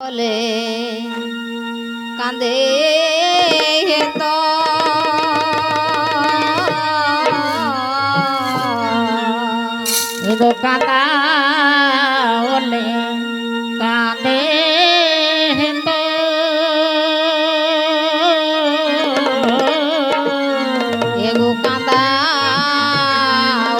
বলে কান্দে তো এগো কাঁদা ওলে কাঁদে হেতো এগো কান্দা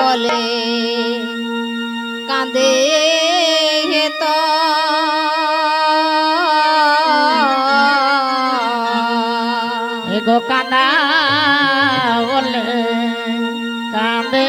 ওলে কান্দে এগো কানা ওলে কাঁদে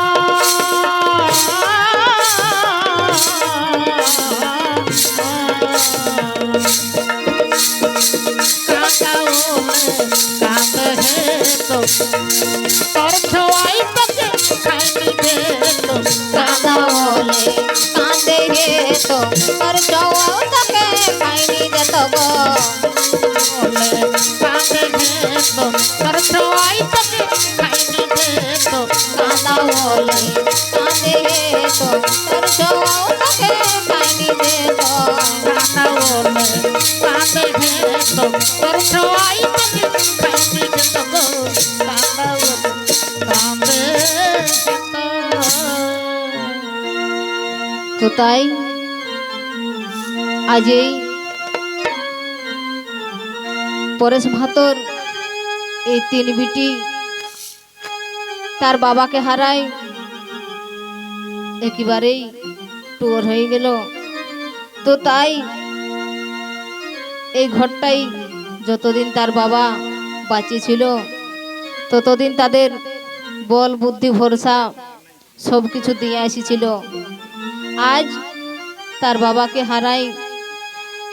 তো তাই আজ এই পরেশ ভাতর এই তিন বিটি তার বাবাকে হারায়। একেবারেই টুয়ার হয়ে গেল। তো তাই এই ঘরটাই যতদিন তার বাবা বাঁচে ছিল ততদিন তাদের বল, বুদ্ধি, ভরসা সব কিছু দিয়ে এসেছিল আজ তার বাবাকে হারাই,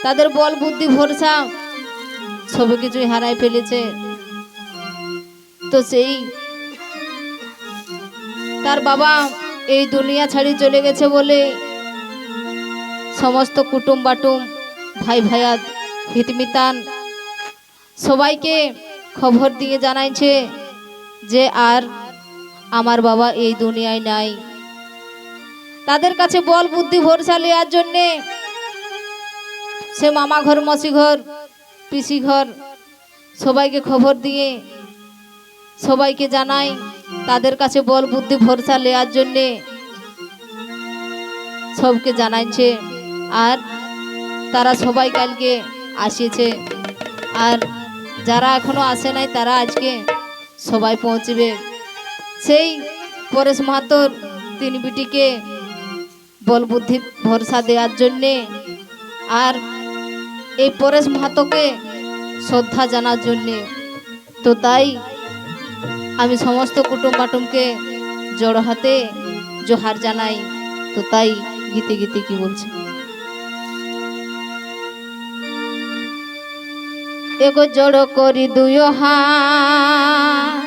তাদের বল, বুদ্ধি, ভরসা সব কিছুই হারাই ফেলেছে। তো সেই তার বাবা এই দুনিয়া ছাড়ি চলে গেছে বলে সমস্ত কুটুম বাটুম, ভাই ভাইয়া, হিতমিতান, সবাইকে খবর দিয়ে জানাইছে যে আর আমার বাবা এই দুনিয়ায় নাই। তাদের কাছে বল বুদ্ধি ভরসা নেওয়ার জন্যে সে মামা ঘর মসি ঘর পিসি ঘর সবাইকে খবর দিয়ে সবাইকে জানাই তাদের কাছে বল বুদ্ধি ভরসা নেওয়ার জন্যে সবকে জানাইছে। আর তারা সবাই কালকে আসিয়েছে। আর যারা এখনও আসে নাই, তারা আজকে সবাই পৌঁছবে। সেই পরেশ মাহাতোর তিন বিটিকে বল বুদ্ধি ভরসা দেওয়ার জন্যে আর এই পরেশ মাহাতোকে শ্রদ্ধা জানার জন্যে। তো তাই আমি সমস্ত কুটুম বাটুমকে জড়ো হাতে জোহার জানাই। তো তাই গীতে গীতে কি বলছে? এগো জড়ো করি দুই হাত